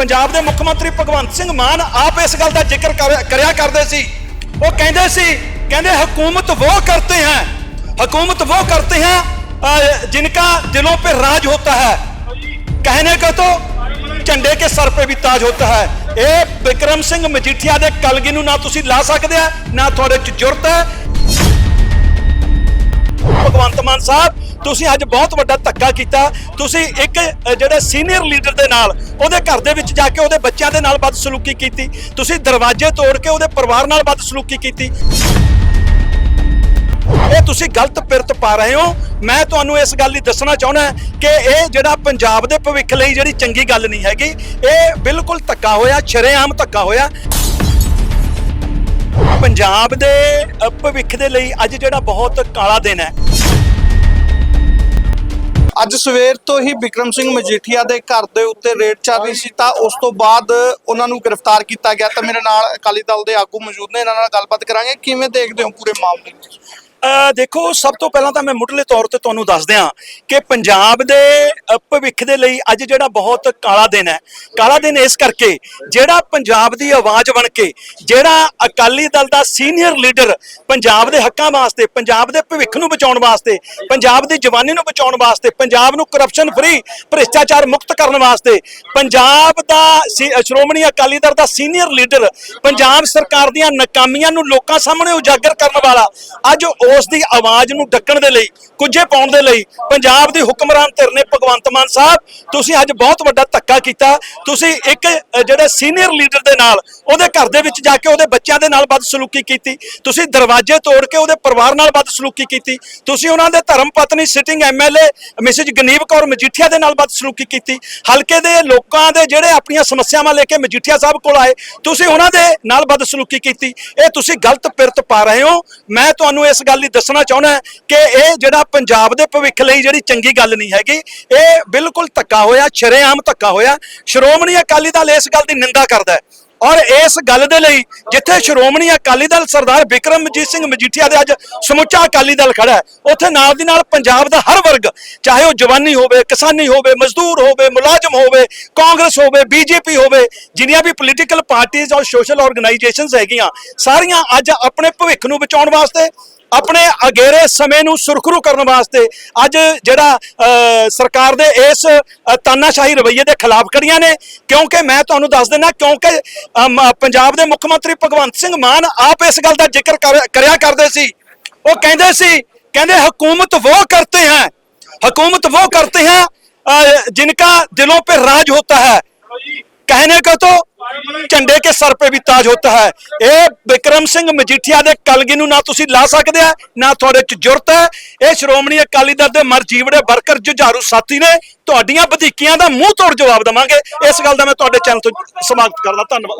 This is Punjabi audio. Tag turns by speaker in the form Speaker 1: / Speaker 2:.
Speaker 1: ਪੰਜਾਬ ਦੇ ਮੁੱਖ ਮੰਤਰੀ ਭਗਵੰਤ ਸਿੰਘ ਮਾਨ ਆਪ ਇਸ ਗੱਲ ਦਾ ਜ਼ਿਕਰ ਕਰ- ਕਰਿਆ ਕਰਦੇ ਸੀ ਉਹ ਕਹਿੰਦੇ ਸੀ ਕਹਿੰਦੇ ਹਕੂਮਤ ਉਹ ਕਰਤੇ ਹੈ ਹਕੂਮਤ ਉਹ ਕਰਤੇ ਹੈ ਅ, जिनका दिलों पे राज होता है कहने का तो ਝੰਡੇ ਕੇ ਸਰ पे भी ਤਾਜ ਹੋਤਾ ਹੈ ਇਹ ਵਿਕਰਮ ਸਿੰਘ ਮਜੀਠੀਆ ਦੇ ਕਲਗੀ ਨੂੰ ਨਾ ਤੁਸੀਂ ਲਾ ਸਕਦੇ ਆ ਨਾ ਤੁਹਾਡੇ ਚ ਜੁਰਤ ਹੈ ਭਗਵੰਤ ਮਾਨ ਸਾਹਿਬ ਤੁਸੀਂ ਅੱਜ ਬਹੁਤ ਵੱਡਾ ਧੱਕਾ ਕੀਤਾ। ਤੁਸੀਂ ਇੱਕ ਅ, ਜਿਹੜੇ ਸੀਨੀਅਰ ਲੀਡਰ ਦੇ ਨਾਲ ਉਹਦੇ ਘਰ ਦੇ ਵਿੱਚ ਜਾ ਕੇ ਉਹਦੇ ਬੱਚਿਆਂ ਦੇ ਨਾਲ ਬਦਸਲੂਕੀ ਕੀਤੀ। ਤੁਸੀਂ ਦਰਵਾਜ਼ੇ ਤੋੜ ਕੇ ਉਹਦੇ ਪਰਿਵਾਰ ਨਾਲ ਬਦਸਲੂਕੀ ਕੀਤੀ। ਇਹ ਤੁਸੀਂ ਗਲਤ ਪਿਰਤ ਪਾ ਰਹੇ ਹੋ। ਮੈਂ ਤੁਹਾਨੂੰ ਇਸ ਗੱਲ ਲਈ ਦੱਸਣਾ ਚਾਹੁੰਦਾ ਕਿ ਇਹ ਜਿਹੜਾ ਪੰਜਾਬ ਦੇ ਭਵਿੱਖ ਲਈ ਜਿਹੜੀ ਚੰਗੀ ਗੱਲ ਨਹੀਂ ਹੈਗੀ ਇਹ ਬਿਲਕੁਲ ਧੱਕਾ ਹੋਇਆ ਛਰੇਆਮ ਧੱਕਾ ਹੋਇਆ। ਪੰਜਾਬ ਦੇ ਭਵਿੱਖ ਦੇ ਲਈ ਅੱਜ ਜਿਹੜਾ ਬਹੁਤ ਕਾਲਾ ਦਿਨ ਹੈ।
Speaker 2: ਅੱਜ ਸਵੇਰ ਤੋਂ ਹੀ ਬਿਕਰਮ ਸਿੰਘ ਮਜੀਠੀਆ ਦੇ ਘਰ ਦੇ ਉੱਤੇ ਰੇਡ ਚੱਲ ਰਹੀ ਸੀ ਤਾਂ ਉਸ ਤੋਂ ਬਾਅਦ ਉਹਨਾਂ ਨੂੰ ਗ੍ਰਿਫਤਾਰ ਕੀਤਾ ਗਿਆ। ਤਾਂ ਮੇਰੇ ਨਾਲ ਅਕਾਲੀ ਦਲ ਦੇ ਆਗੂ ਮੌਜੂਦ ਨੇ। ਇਹਨਾਂ ਨਾਲ ਗੱਲਬਾਤ ਕਰਾਂਗੇ। ਕਿਵੇਂ ਦੇਖਦੇ ਹੋ ਪੂਰੇ ਮਾਮਲੇ ਨੂੰ?
Speaker 1: ਦੇਖੋ, ਸਭ ਤੋਂ ਪਹਿਲਾਂ ਤਾਂ ਮੈਂ ਮੁੱਢਲੇ ਤੌਰ ਤੇ ਤੁਹਾਨੂੰ ਦੱਸ ਦਿਆਂ ਕਿ ਪੰਜਾਬ ਦੇ ਭਵਿੱਖ ਦੇ ਲਈ ਅੱਜ ਜਿਹੜਾ ਬਹੁਤ ਕਾਲਾ ਦਿਨ ਹੈ। ਕਾਲਾ ਦਿਨ ਇਸ ਕਰਕੇ ਜਿਹੜਾ ਪੰਜਾਬ ਦੀ ਆਵਾਜ਼ ਬਣ ਕੇ, ਜਿਹੜਾ ਅਕਾਲੀ ਦਲ ਦਾ ਸੀਨੀਅਰ ਲੀਡਰ ਪੰਜਾਬ ਦੇ ਹੱਕਾਂ ਵਾਸਤੇ, ਪੰਜਾਬ ਦੇ ਭਵਿੱਖ ਨੂੰ ਬਚਾਉਣ ਵਾਸਤੇ, ਪੰਜਾਬ ਦੀ ਜਵਾਨੀ ਨੂੰ ਬਚਾਉਣ ਵਾਸਤੇ, ਪੰਜਾਬ ਨੂੰ ਕਰਪਸ਼ਨ ਫਰੀ ਭ੍ਰਿਸ਼ਟਾਚਾਰ ਮੁਕਤ ਕਰਨ ਵਾਸਤੇ, ਪੰਜਾਬ ਦਾ ਸੀ- ਸ਼੍ਰੋਮਣੀ ਅਕਾਲੀ ਦਲ ਦਾ ਸੀਨੀਅਰ ਲੀਡਰ ਪੰਜਾਬ ਸਰਕਾਰ ਦੀਆਂ ਨਾਕਾਮੀਆਂ ਨੂੰ ਲੋਕਾਂ ਸਾਹਮਣੇ ਉਜਾਗਰ ਕਰਨ ਵਾਲਾ ਅੱਜ ਉਸ ਦੀ ਆਵਾਜ਼ ਨੂੰ ਡੱਕਣ ਦੇ ਲਈ ਕੁਝੇ ਪਾਉਣ ਦੇ ਲਈ ਪੰਜਾਬ ਦੀ ਹੁਕਮਰਾਨ ਧਿਰ ਨੇ ਭਗਵੰਤ ਮਾਨ ਸਾਹਿਬ ਤੁਸੀਂ ਅੱਜ ਬਹੁਤ ਵੱਡਾ ਧੱਕਾ ਕੀਤਾ। ਤੁਸੀਂ ਇੱਕ ਅ, ਜਿਹੜੇ ਸੀਨੀਅਰ ਲੀਡਰ ਦੇ ਨਾਲ ਉਹਦੇ ਘਰ ਦੇ ਵਿੱਚ ਜਾ ਕੇ ਉਹਦੇ ਬੱਚਿਆਂ ਦੇ ਨਾਲ ਬਦਸਲੂਕੀ ਕੀਤੀ। ਤੁਸੀਂ ਦਰਵਾਜ਼ੇ ਤੋੜ ਕੇ ਉਹਦੇ ਪਰਿਵਾਰ ਨਾਲ ਬਦਸਲੂਕੀ ਕੀਤੀ। ਤੁਸੀਂ ਉਹਨਾਂ ਦੇ ਧਰਮ ਪਤਨੀ sitting MLA Mrs Ganieve Kaur Majithia ਦੇ ਨਾਲ ਬਦਸਲੂਕੀ ਕੀਤੀ। ਹਲਕੇ ਦੇ ਲੋਕਾਂ ਦੇ ਜਿਹੜੇ ਆਪਣੀਆਂ ਸਮੱਸਿਆਵਾਂ ਲੈ ਕੇ ਮਜੀਠੀਆ ਸਾਹਿਬ ਕੋਲ ਆਏ ਤੁਸੀਂ ਉਹਨਾਂ ਦੇ ਨਾਲ ਬਦਸਲੂਕੀ ਕੀਤੀ। ਇਹ ਤੁਸੀਂ ਗਲਤ ਪਿਰਤ ਪਾ ਰਹੇ ਹੋ। ਮੈਂ ਤੁਹਾਨੂੰ ਇਸ ਗੱਲ ਲਈ ਦੱਸਣਾ ਚਾਹੁੰਦਾ ਕਿ ਇਹ ਜਿਹੜਾ ਪੰਜਾਬ ਦੇ ਭਵਿੱਖ ਲਈ ਜਿਹੜੀ ਚੰਗੀ ਗੱਲ ਨਹੀਂ ਹੈਗੀ, ਇਹ ਬਿਲਕੁਲ ਧੱਕਾ ਹੋਇਆ, ਸ਼ਰੇਆਮ ਧੱਕਾ ਹੋਇਆ। ਸ਼੍ਰੋਮਣੀ ਅਕਾਲੀ ਦਲ ਇਸ ਗੱਲ ਦੀ ਨਿੰਦਾ ਕਰਦਾ ਹੈ। ਔਰ ਇਸ ਗੱਲ ਦੇ ਲਈ ਜਿੱਥੇ ਸ਼੍ਰੋਮਣੀ ਅਕਾਲੀ ਦਲ ਸਰਦਾਰ ਬਿਕਰਮਜੀਤ ਸਿੰਘ ਮਜੀਠੀਆ ਦੇ ਅੱਜ ਸਮੁੱਚਾ ਅਕਾਲੀ ਦਲ ਖੜਾ ਹੈ, ਉੱਥੇ ਨਾਲ ਦੀ ਨਾਲ ਪੰਜਾਬ ਦਾ ਹਰ ਵਰਗ, ਚਾਹੇ ਉਹ ਜਵਾਨੀ ਹੋਵੇ, ਕਿਸਾਨੀ ਹੋਵੇ, ਮਜ਼ਦੂਰ ਹੋਵੇ, ਮੁਲਾਜ਼ਮ ਹੋਵੇ, ਕਾਂਗਰਸ ਹੋਵੇ, ਬੀਜੇਪੀ ਹੋਵੇ, ਜਿੰਨੀਆਂ ਵੀ ਪੋਲੀਟੀਕਲ ਪਾਰਟੀਆਂ ਔਰ ਸੋਸ਼ਲ ਆਰਗੇਨਾਈਜੇਸ਼ਨਸ ਹੈਗੀਆਂ, ਸਾਰੀਆਂ ਅੱਜ ਆਪਣੇ ਭਵਿੱਖ ਨੂੰ ਬਚਾਉਣ ਵਾਸਤੇ ਆਪਣੇ ਅਗੇਰੇ ਸਮੇਂ ਨੂੰ ਸੁਰਖਰੂ ਕਰਨ ਵਾਸਤੇ ਅੱਜ ਜਿਹੜਾ ਅ, ਸਰਕਾਰ ਦੇ ਇਸ ਅ, ਤਾਨਾਸ਼ਾਹੀ ਰਵੱਈਏ ਦੇ ਖਿਲਾਫ ਖੜੀਆਂ ਨੇ ਕਿਉਂਕਿ ਮੈਂ ਤੁਹਾਨੂੰ ਦੱਸ ਦਿੰਦਾ ਕਿਉਂਕਿ ਅਮ, ਪੰਜਾਬ ਦੇ ਮੁੱਖ ਮੰਤਰੀ ਭਗਵੰਤ ਸਿੰਘ ਮਾਨ ਆਪ ਇਸ ਗੱਲ ਦਾ ਜ਼ਿਕਰ ਕਰ- ਕਰਿਆ ਕਰਦੇ ਸੀ ਉਹ ਕਹਿੰਦੇ ਸੀ ਕਹਿੰਦੇ ਹਕੂਮਤ ਉਹ ਕਰਤੇ ਹੈ ਹਕੂਮਤ ਉਹ करते हैं अ, जिनका दिलों पे राज होता है कहने का तो ਝੰਡੇ ਕੇ ਸਰ पे भी ਤਾਜ ਹੋਤਾ ਹੈ। ਇਹ ਵਿਕਰਮ ਸਿੰਘ ਮਜੀਠੀਆ ਦੇ ਕਲਗੀ ਨੂੰ ਨਾ ਤੁਸੀਂ ਲਾ ਸਕਦੇ ਆ, ਨਾ ਤੁਹਾਡੇ ਚ ਜੁਰਤ ਹੈ। ਇਹ ਸ਼੍ਰੋਮਣੀ ਅਕਾਲੀ ਦਲ ਦੇ ਮਰਜੀਵੜੇ ਵਰਕਰ ਜੁਝਾਰੂ ਸਾਥੀ ਨੇ। ਤੁਹਾਡੀਆਂ ਵਧੀਕੀਆਂ ਦਾ ਮੂੰਹ ਤੋੜ ਜਵਾਬ ਦਵਾਂਗੇ। ਇਸ ਗੱਲ ਦਾ ਮੈਂ ਤੁਹਾਡੇ ਚੈਨਲ ਤੋਂ ਸਮਾਗਤ ਕਰਦਾ। ਧੰਨਵਾਦ।